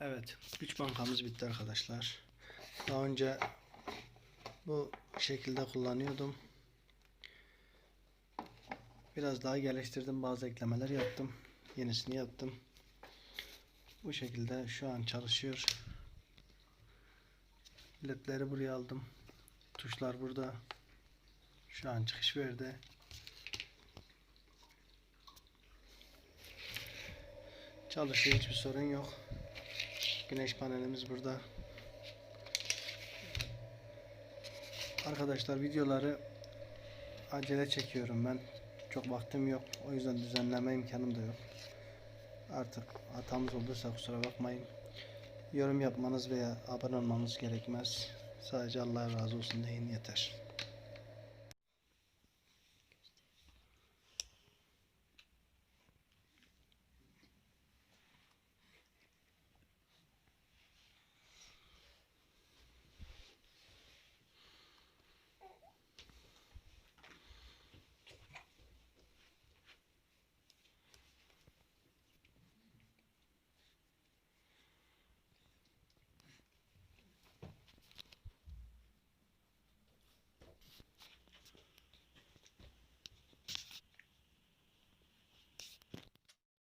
Evet, güç bankamız bitti arkadaşlar. Daha önce bu şekilde kullanıyordum. Biraz daha geliştirdim, bazı eklemeler yaptım. Yenisini yaptım. Bu şekilde şu an çalışıyor. ledleri buraya aldım. Tuşlar burada. Şu an çıkış verdi. Çalışıyor, hiçbir sorun yok. Güneş panelimiz burada. Arkadaşlar videoları acele çekiyorum ben. Çok vaktim yok. O yüzden düzenleme imkanım da yok. Artık hatamız olduysa kusura bakmayın. Yorum yapmanız veya abone olmanız gerekmez. Sadece Allah razı olsun deyin yeter.